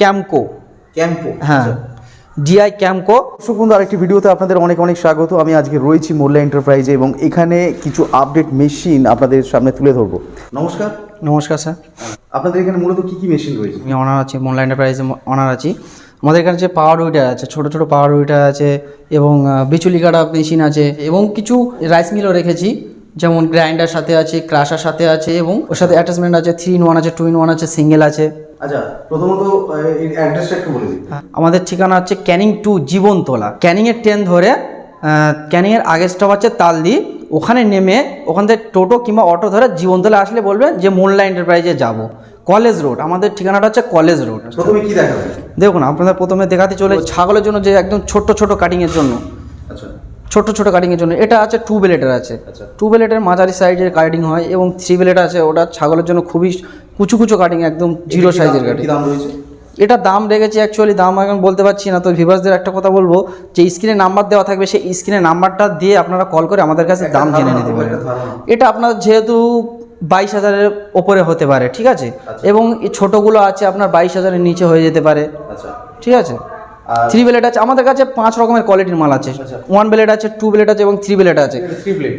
ক্যামকো। ক্যাম্পো হ্যাঁ। জিআই ক্যামকো। দর্শক বন্ধু আরেকটি ভিডিওতে আপনাদের অনেক অনেক স্বাগত। আমি আজকে রয়েছি মোল্লা এন্টারপ্রাইজে এবং এখানে কিছু আপডেট মেশিন আপনাদের সামনে তুলে ধরবো। নমস্কার। নমস্কার স্যার। আপনাদের এখানে মূলত কি কি মেশিন রয়েছে? আমি অনার আছি মোল্লা এন্টারপ্রাইজে অনার আছি। আমাদের এখানে যে পাওয়ার উইটার আছে ছোট ছোট পাওয়ার উইটার আছে এবং বিচুলি কাটা মেশিন আছে এবং কিছু রাইস মিলও রেখেছি। যেমন গ্রাইন্ডার সাথে আছে ক্রাশার সাথে আছে এবং ওর সাথে অ্যাটাচমেন্ট আছে থ্রি ইন ওয়ান আছে টু ইন ওয়ান আছে সিঙ্গেল আছে। আচ্ছা প্রথমত অ্যাড্রেসটা একটু বলে দিন আমাদের ঠিকানা হচ্ছে ক্যানিং টু জীবনতলা। ক্যানিংয়ের ট্রেন ধরে ক্যানিংয়ের আগের স্টপ হচ্ছে তালদি। ওখানে নেমে ওখান থেকে টোটো কিংবা অটো ধরে জীবনতলা আসলে বলবেন যে মোল্লা এন্টারপ্রাইজে যাব। কলেজ রোড আমাদের ঠিকানাটা হচ্ছে কলেজ রোড প্রথমে কি দেখাবেন? দেখুন আপনাদের প্রথমে দেখাতে চলে ছাগলের জন্য যে একদম ছোট্ট ছোট কাটিংয়ের জন্য। ছোট ছোট কাটিংয়ের জন্য। এটা আছে টু বেলেটের আছে। আচ্ছা। টু বেলেটের মাঝারি সাইজের কাটিং হয় এবং থ্রি বেলেট আছে। ওটা ছাগলের জন্য খুবই কুচু কুচু কাটিং একদম জিরো সাইজের কাটিং এটা দাম রেখেছি অ্যাকচুয়ালি দাম এখন বলতে পারছি না। তো ভিভার্সদের একটা কথা বলব যে স্ক্রিনে নাম্বার দেওয়া থাকবে সেই স্ক্রিনে নাম্বারটা দিয়ে আপনারা কল করে আমাদের কাছে দাম জেনে নিতে পারেন। এটা আপনার যেহেতু বাইশ হাজারের ওপরে হতে পারে ঠিক আছে? আচ্ছা। এবং এই ছোটোগুলো আছে আপনার বাইশ হাজারের নিচে হয়ে যেতে পারে। আচ্ছা। ঠিক আছে? থ্রি ব্লেড আছে। আমাদের কাছে পাঁচ রকমের কোয়ালিটির মাল আছে। আচ্ছা। ওয়ান ব্লেড আছে টু ব্লেড আছে এবং থ্রি ব্লেড আছে।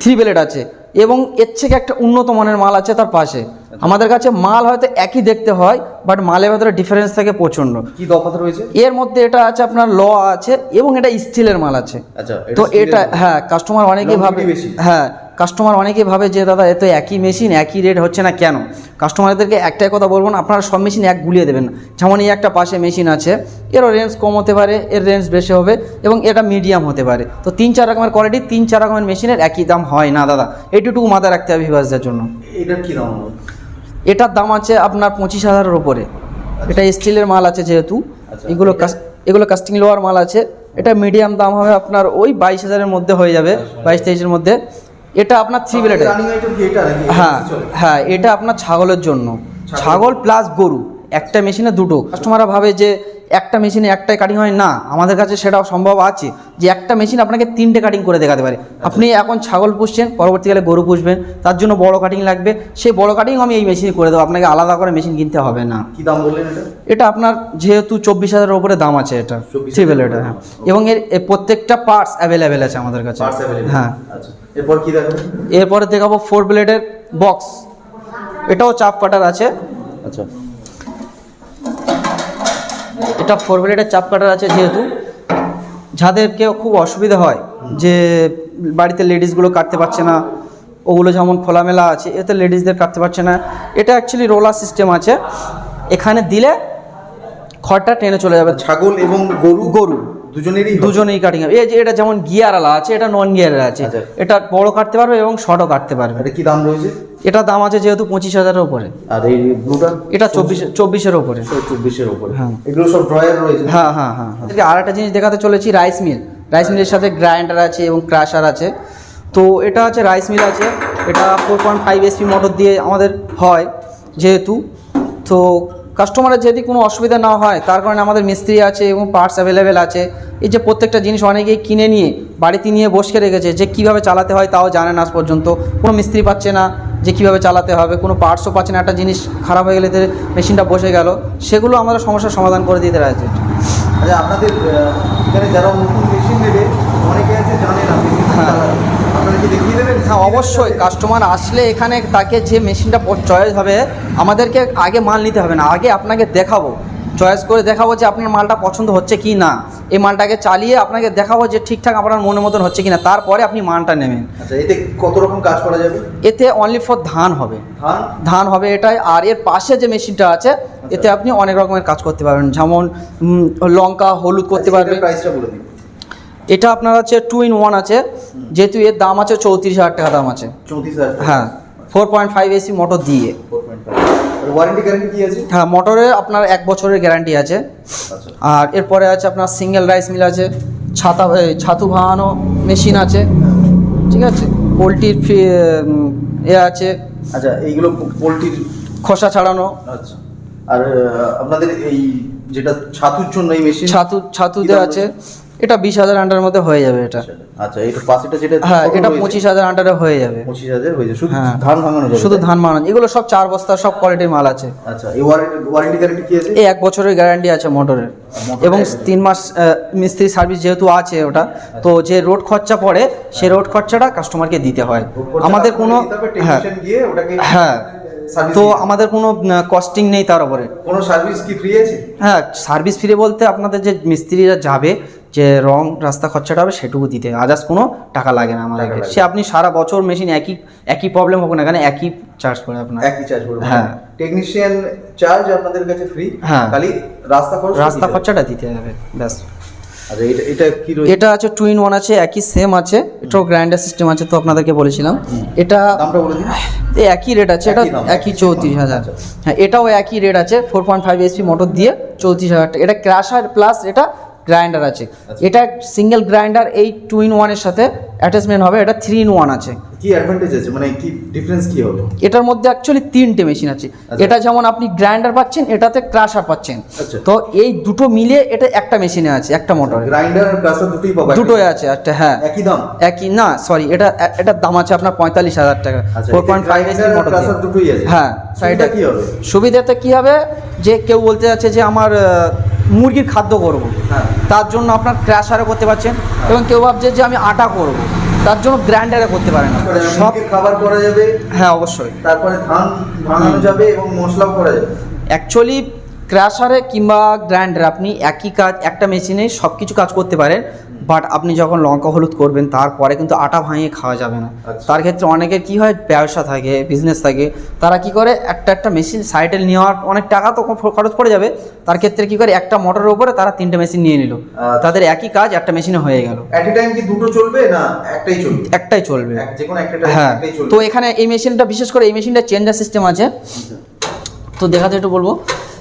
থ্রি ব্লেড আছে। এবং এর থেকে একটা উন্নত মানের মাল আছে তার পাশে। আচ্ছা। আমাদের কাছে মাল হয়তো একই দেখতে হয় বাট মালের ভেতরে ডিফারেন্স থাকে প্রচণ্ড। কি রয়েছে? এর মধ্যে এটা আছে আপনার ল আছে এবং এটা স্টিলের মাল আছে। আচ্ছা তো এটা হ্যাঁ কাস্টমার অনেকেই ভাবে হ্যাঁ কাস্টমার অনেকেই ভাবে যে দাদা এত একই মেশিন একই রেট হচ্ছে না কেন? কাস্টমারদেরকে একটাই কথা বলব না আপনারা সব মেশিন এক গুলিয়ে দেবেন যেমন এই একটা পাশে মেশিন আছে এরও রেঞ্জ কম হতে পারে এর রেঞ্জ বেশি হবে এবং এটা মিডিয়াম হতে পারে। তো তিন চার রকমের কোয়ালিটি তিন চার রকমের মেশিনের একই দাম হয় না দাদা। এইটুকু মাথায় রাখতে হবে ভিভার্সদের জন্য। এটার কী দাম এটার দাম আছে আপনার পঁচিশ হাজারের ওপরে এটা স্টিলের মাল আছে যেহেতু। আচ্ছা, এগুলো এগুলো কাস্টিং লোয়ার মাল আছে। এটা মিডিয়াম দাম হবে আপনার ওই বাইশ হাজারের মধ্যে হয়ে যাবে বাইশ তেইশের মধ্যে। এটা আপনার থ্রি ব্লেডের হ্যাঁ হ্যাঁ এটা আপনার ছাগলের জন্য। ছাগল। প্লাস গরু। একটা মেশিনে দুটো। কাস্টমাররা ভাবে যে একটা মেশিনে একটাই কাটিং হয় না আমাদের কাছে সেটাও সম্ভব আছে যে একটা মেশিন আপনাকে তিনটে কাটিং করে দেখাতে পারে। আপনি এখন ছাগল পুষছেন পরবর্তীকালে গরু পুষবেন তার জন্য বড় কাটিং লাগবে। সেই বড় কাটিং আমি এই মেশিনে করে দেবো আপনাকে আলাদা করে মেশিন কিনতে হবে না। কি দাম বললেন এটা? এটা আপনার যেহেতু চব্বিশ হাজারের ওপরে দাম আছে এটা। 24,000 থ্রি এটা হ্যাঁ। এবং এর প্রত্যেকটা পার্টস অ্যাভেলেবেল আছে আমাদের কাছে। হ্যাঁ। আচ্ছা এরপর কি দেখাবেন এরপরে দেখাবো ফোর ব্লেডের বক্স এটাও চাপ কাটার আছে। আচ্ছা। এটা ফোর ব্লেডের চাপ কাটার আছে যেহেতু। যাদেরকে খুব অসুবিধা হয় যে বাড়িতে লেডিসগুলো কাটতে পারছে না ওগুলো যেমন খোলামেলা আছে এতে লেডিসদের কাটতে পারছে না। এটা অ্যাকচুয়ালি রোলার সিস্টেম আছে। এখানে দিলে খড়টা টেনে চলে যাবে। ছাগল এবং গরু? গরু। দুজনেরই দুজনেই কাটিং হবে। এই যে এটা যেমন গিয়ার আলা আছে এটা নন গিয়ারের আছে। আচ্ছা। এটা বড় কাটতে পারবে এবং শর্টও কাটতে পারবে। এটা কি দাম রয়েছে? এটা দাম আছে যেহেতু পঁচিশ হাজারের উপরে। আর এই ব্লুটা? এটা চব্বিশ চব্বিশের উপরে। চব্বিশের উপরে। হ্যাঁ। এগুলো সব ড্রয়ার রয়েছে হ্যাঁ হ্যাঁ হ্যাঁ হ্যাঁ। আর একটা জিনিস দেখাতে চলেছি রাইস মিল রাইস মিলের সাথে গ্রাইন্ডার আছে এবং ক্রাশার আছে। তো এটা আছে রাইস মিল আছে। এটা four point five SP motor দিয়ে আমাদের হয় যেহেতু। তো কাস্টমারের যদি কোনো অসুবিধা না হয় তার কারণে আমাদের মিস্ত্রি আছে এবং পার্টস অ্যাভেলেবেল আছে। এই যে প্রত্যেকটা জিনিস অনেকেই কিনে নিয়ে বাড়িতে নিয়ে বসকে রেখেছে যে কীভাবে চালাতে হয় তাও জানে না আজ পর্যন্ত। কোনো মিস্ত্রি পাচ্ছে না। যে কীভাবে চালাতে হবে কোনো পার্টসও পাচ্ছে না একটা জিনিস খারাপ হয়ে গেলে মেশিনটা বসে গেল সেগুলো আমরা সমস্যার সমাধান করে দিতে রাজি। আচ্ছা আপনাদের এখানে যারা নতুন মেশিন নেবে অনেকে আছে জানে না হ্যাঁ। হ্যাঁ অবশ্যই। কাস্টমার আসলে এখানে তাকে যে মেশিনটা চয়েস হবে আমাদেরকে আগে মাল নিতে হবে না আগে আপনাকে দেখাবো। চয়েস করে দেখাবো যে আপনার মালটা পছন্দ হচ্ছে কি না। এই মালটাকে চালিয়ে আপনাকে দেখাবো যে ঠিকঠাক আপনার মনের মতন হচ্ছে কি না। তারপরে আপনি মালটা নেবেন। আচ্ছা এতে কত রকম কাজ করা যাবে? এতে অনলি ফর ধান হবে। ধান? ধান হবে এটাই। আর এর পাশে যে মেশিনটা আছে এতে আপনি অনেক রকমের কাজ করতে পারবেন। যেমন লঙ্কা হলুদ করতে পারবেন। প্রাইসটা বলে দিন। এটা আপনার আছে টু ইন ওয়ান আছে। যেহেতু এর দাম আছে চৌত্রিশ হাজার টাকা দাম আছে। চৌত্রিশ হাজার হ্যাঁ। Four point five AC motor দিয়ে। Four point five warranty guarantee কি আছে? হ্যাঁ মোটরে আপনার এক বছরের গ্যারান্টি আছে। আচ্ছা। আর এরপরে আছে আপনার সিঙ্গেল রাইস মিল আছে ছাতা ছাতু ভাঙানো মেশিন আছে ঠিক আছে? পোলট্রির এ আছে। আচ্ছা এইগুলো পোলট্রির খোসা ছাড়ানো। আচ্ছা। আর আপনাদের এই যেটা ছাতুর জন্য এই মেশিন ছাতু ছাতু দেওয়া আছে। এটা বিশ হাজার আন্ডার মধ্যে হয়ে যাবে এটা। আচ্ছা এটা পাশেটা যেটা হ্যাঁ এটা পঁচিশ হাজার আন্ডারে হয়ে যাবে। পঁচিশ হাজার হয়েছে শুধু হ্যাঁ। ধান ভাঙানো যাবে। শুধু ধান মানান এগুলো সব চার বস্তা সব কোয়ালিটির মাল আছে। আচ্ছা এই ওয়ারেন্টি ওয়ারেন্টি গ্যারান্টি কি আছে? এই এক বছরের গ্যারান্টি আছে মোটরের এবং তিন মাস মিস্ত্রি সার্ভিস যেহেতু আছে ওটা তো যে রোড খরচা পড়ে সেই রোড খরচাটা কাস্টমারকে দিতে হয়। আমাদের কোনো হ্যাঁ। হ্যাঁ। তো আমাদের কোনো কস্টিং নেই তার উপরে। কোনো সার্ভিস কি ফ্রি আছে? হ্যাঁ সার্ভিস ফ্রি বলতে আপনাদের যে মিস্ত্রিরা যাবে যে রং রাস্তা খরচাটা হবে সেটুকু দিতে আদার্স কোনো টাকা লাগে না আমাদেরকে সে আপনি সারা বছর মেশিন একই একই প্রবলেম হোক না কেন একই চার্জ পড়ে আপনার। একই চার্জ পড়বে। হ্যাঁ। টেকনিশিয়ান চার্জ আপনাদের কাছে ফ্রি হ্যাঁ। খালি রাস্তা খরচ রাস্তা খরচাটা দিতে হবে ব্যাস। আচ্ছা এটা এটা কি এটা আছে টু ইন ওয়ান আছে একই সেম আছে এটাও গ্রাইন্ডার সিস্টেম আছে তো আপনাদেরকে বলেছিলাম। এটা দামটা বলে দিন। এই একই রেট আছে এটা একই চৌত্রিশ হাজার। আচ্ছা। হ্যাঁ এটাও একই রেট আছে four point five SP motor দিয়ে চৌত্রিশ হাজার টাকা। এটা ক্রাশার প্লাস এটা গ্রাইন্ডার আছে। আচ্ছা। এটা সিঙ্গেল গ্রাইন্ডার এই টু ইন ওয়ানের সাথে অ্যাটাচমেন্ট হবে এটা থ্রি ইন ওয়ান আছে। কি অ্যাডভান্টেজ আছে? মানে কি ডিফারেন্স কি হবে? এটার মধ্যে অ্যাকচুয়ালি তিনটে মেশিন আছে। আচ্ছা। এটা যেমন আপনি গ্রাইন্ডার পাচ্ছেন এটাতে ক্রাশার পাচ্ছেন। আচ্ছা। তো এই দুটো মিলিয়ে এটা একটা মেশিনে আছে একটা মোটরে গ্রাইন্ডার আর ক্রাসার দুটোই পাবো দুটোই আছে একটা হ্যাঁ। একই দাম? একই না সরি এটা এটার দাম আছে আপনার পঁয়তাল্লিশ হাজার টাকা। Four point five motor crusher দুটোই আছে। হ্যাঁ এটা কি হবে? সুবিধাতে কি হবে? যে কেউ বলতে যাচ্ছে যে আমার মুরগির খাদ্য করব। হ্যাঁ। তার জন্য আপনার ক্র্যাশারে করতে পারছেন এবং কেউ ভাবছে যে আমি আটা করব। তার জন্য গ্র্যান্ডারে করতে পারেন না সব খাবার করা যাবে। হ্যাঁ অবশ্যই। তারপরে ধান ভাঙানো যাবে এবং মশলাও করা যাবে। অ্যাকচুয়ালি ক্র্যাশারে কিংবা গ্রাইন্ডারে আপনি একই কাজ একটা মেশিনে সব কিছু কাজ করতে পারেন বাট আপনি যখন লঙ্কা হলুদ করবেন তারপরে কিন্তু আটা ভাঙিয়ে খাওয়া যাবে না। আচ্ছা। তার ক্ষেত্রে অনেকের কি হয় ব্যবসা থাকে বিজনেস থাকে তারা কি করে একটা একটা মেশিন সাইডে নেওয়ার অনেক টাকা তো খরচ পড়ে যাবে তার ক্ষেত্রে কি করে একটা মোটরের উপরে তারা তিনটে মেশিন নিয়ে নিল। আচ্ছা। তাদের একই কাজ একটা মেশিনে হয়ে গেল। টাইম কি দুটো চলবে না একটাই চলবে? একটাই চলবে। হ্যাঁ। তো এখানে এই মেশিনটা বিশেষ করে এই মেশিনটা চেঞ্জার সিস্টেম আছে। তো দেখাতে একটু বলব।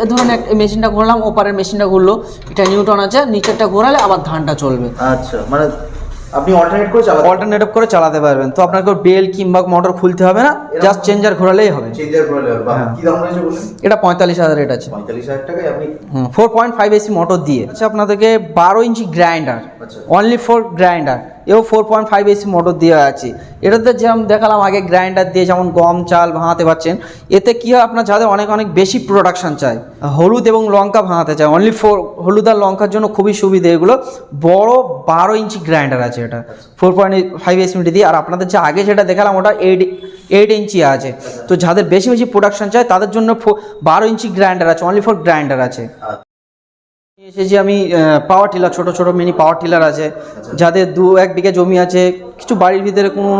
এ ধরুন এক এই মেশিনটা ঘোরালাম ওপারের মেশিনটা ঘুরলো এটা নিউটন আছে নিচেরটা ঘোরালে আবার ধানটা চলবে। আচ্ছা মানে আপনি অল্টারনেট করে চালাতে অল্টারনেটিভ করে চালাতে পারবেন। তো আপনাকে বেল কিংবা মোটর খুলতে হবে না জাস্ট চেঞ্জার ঘোরালেই হবে। চেঞ্জার নেবেন বাহ, হ্যাঁ। কি দাম রয়েছে বললেন এটা পঁয়তাল্লিশ হাজার রেট আছে। পঁয়তাল্লিশ হাজার টাকায় আপনি four point five AC motor দিয়ে। আচ্ছা আপনাদেরকে বারো ইঞ্চি গ্রাইন্ডার আচ্ছা। অনলি ফর গ্রাইন্ডার এও four point five AC motor দেওয়া আছে। এটাতে যেমন দেখালাম আগে গ্রাইন্ডার দিয়ে যেমন গম চাল ভাঙাতে পারছেন, এতে কী হয় আপনার যাদের অনেক অনেক বেশি প্রোডাকশন চাই, হলুদ এবং লঙ্কা ভাঙাতে চায় অনলি ফোর হলুদ আর লঙ্কার জন্য খুবই সুবিধে এগুলো। বড় বারো ইঞ্চি গ্রাইন্ডার আছে এটা। ফোর পয়েন্ট ফাইভ এসি মিটি দিয়ে। আর আপনাদের যে আগে যেটা দেখালাম ওটা এইট এইট ইঞ্চি আছে। তো যাদের বেশি বেশি প্রোডাকশন চায় তাদের জন্য বারো ইঞ্চি গ্রাইন্ডার আছে। অনলি ফোর গ্রাইন্ডার আছে। এসেছি আমি পাওয়ার টিলার ছোট ছোট মিনি পাওয়ার টিলার আছে যাদের দু এক বিঘা জমি আছে কিছু বাড়ির ভিতরে কোনো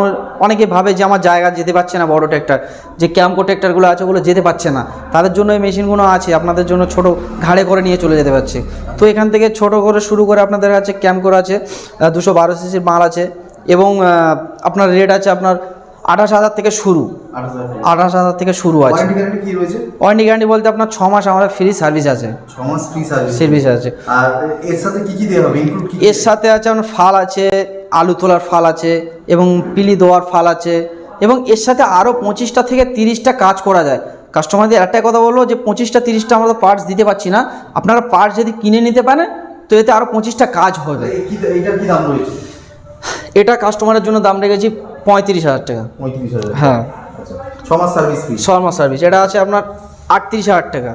অনেকে ভাবে যে আমার জায়গা যেতে পারছে না বড় ট্র্যাক্টর যে ক্যাম্পো ট্র্যাক্টরগুলো আছে ওগুলো যেতে পারছে না। তাদের জন্য এই মেশিনগুলো আছে আপনাদের জন্য ছোট ঘাড়ে করে নিয়ে চলে যেতে পারছে। তো এখান থেকে ছোট করে শুরু করে আপনাদের কাছে ক্যাম্পকোর আছে দুশো বারো সিসির মাল আছে এবং আপনার রেট আছে আপনার আঠাশ হাজার থেকে শুরু। আঠাশ হাজার। থেকে শুরু আছে। ওয়ারেন্টি গ্যারান্টি বলতে আপনার ছ মাস আমাদের ফ্রি সার্ভিস আছে। মাস ফ্রি সার্ভিস আছে। আর এর সাথে কি কি দেওয়া হবে? এর সাথে আছে আপনার ফাল আছে আলু তোলার ফাল আছে এবং পিলি দেওয়ার ফাল আছে এবং এর সাথে আরও পঁচিশটা থেকে তিরিশটা কাজ করা যায়। কাস্টমারদের একটাই কথা বলব যে পঁচিশটা তিরিশটা আমরা পার্টস দিতে পারছি না। আপনারা পার্টস যদি কিনে নিতে পারেন তো এতে আরও পঁচিশটা কাজ হবে। এটা কাস্টমারের জন্য দাম রেখেছি পঁয়ত্রিশ হাজার টাকা। পঁয়ত্রিশ হাজার হ্যাঁ। আচ্ছা। ছ মাস সার্ভিস ফ্রি শর্মা সার্ভিস এটা আছে আপনার আটত্রিশ হাজার টাকা।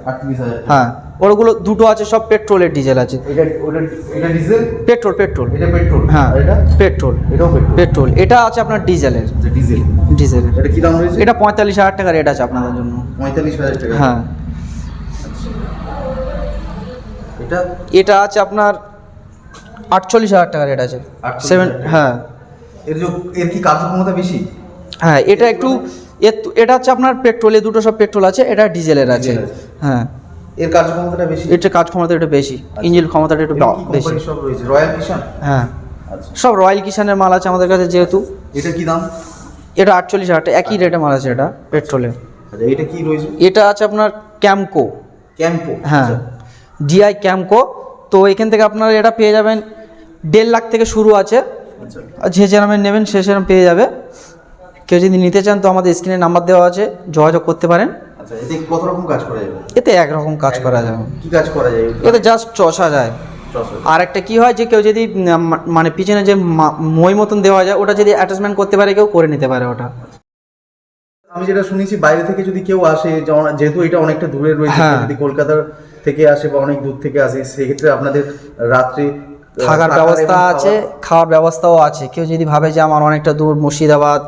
হ্যাঁ। ওগুলো দুটো আছে সব পেট্রোলের ডিজেল আছে। এটা ডিজেল? Petrol petrol. এটা পেট্রোল। হ্যাঁ। এটা? পেট্রোল। এটাও পেট্রোল। এটা আছে আপনার ডিজেলের। আচ্ছা ডিজেল। ডিজেলের। এটা কি দাম রয়েছে? এটা পঁয়তাল্লিশ হাজার টাকা রেট আছে আপনাদের জন্য। পঁয়তাল্লিশ হাজার টাকা। হ্যাঁ। এটা? এটা আছে আপনার আটচল্লিশ হাজার টাকা রেট আছে। সেভেন হ্যাঁ। এর এর কি কার্যক্ষমতা বেশি? হ্যাঁ এটা একটু এটা হচ্ছে আপনার পেট্রোল দুটো সব পেট্রোল আছে এটা ডিজেলের আছে। হ্যাঁ। এর কার্যক্ষমতাটা বেশি? এটা কাজ ক্ষমতা একটু বেশি। ইঞ্জিন ক্ষমতাটা একটু বেশি। সব রয়েছে? রয়্যাল কিষান হ্যাঁ। আচ্ছা। সব রয়্যাল কিষানের মাল আছে আমাদের কাছে যেহেতু। এটা কি দাম? এটা আটচল্লিশ হাজার একই রেটে মাল আছে এটা পেট্রোলের আচ্ছা এটা কি রয়েছে? এটা আছে আপনার ক্যামকো ক্যাম্পো হ্যাঁ। ডিআই ক্যামকো তো এখান থেকে আপনারা এটা পেয়ে যাবেন। দেড় লাখ থেকে শুরু আছে। আচ্ছা যে যেরকম নেবেন সে সেরকম পেয়ে যাবে। কেউ যদি নিতে চান তো আমাদের স্ক্রিনে নাম্বার দেওয়া আছে যোগাযোগ করতে পারেন। আচ্ছা এতে কত রকম কাজ করা যাবে? এতে একরকম কাজ করা যাবে। কি কাজ করা যায়? এতে জাস্ট চষা যায়। আর একটা কি হয় যে কেউ যদি মানে পিছনে যে মই মতন দেওয়া যায় ওটা যদি অ্যাটাচমেন্ট করতে পারে কেউ করে নিতে পারে ওটা। আমি যেটা শুনেছি বাইরে থেকে যদি কেউ আসে যেহেতু এটা অনেকটা দূরে রয়েছে হ্যাঁ। যদি কলকাতার থেকে আসে বা অনেক দূর থেকে আসে সেক্ষেত্রে আপনাদের রাত্রে থাকার ব্যবস্থা আছে খাওয়ার ব্যবস্থাও আছে। কেউ যদি ভাবে যে আমার অনেকটা দূর মুর্শিদাবাদ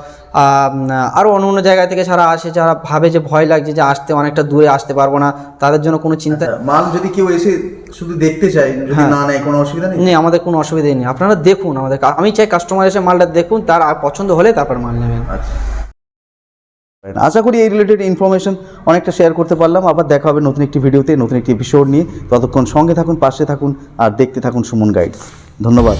আরও অন্য অন্য জায়গা থেকে যারা আসে যারা ভাবে যে ভয় লাগছে যে আসতে অনেকটা দূরে আসতে পারব না তাদের জন্য কোনো চিন্তা আচ্ছা, মাল যদি কেউ এসে শুধু দেখতে চায় যদি হ্যাঁ। না নেয় কোনো অসুবিধা নেই? নেই আমাদের কোনো অসুবিধাই নেই। আপনারা দেখুন আমাদের আমি চাই কাস্টমার এসে মালটা দেখুন তার পছন্দ হলে তারপর মাল নেবেন। আচ্ছা। আশা করি এই রিলেটেড ইনফরমেশন অনেকটা শেয়ার করতে পারলাম। আবার দেখা হবে নতুন একটি ভিডিওতে নতুন একটি এপিসোড নিয়ে। ততক্ষণ সঙ্গে থাকুন, পাশে থাকুন, আর দেখতে থাকুন সুমন গাইডস ধন্যবাদ।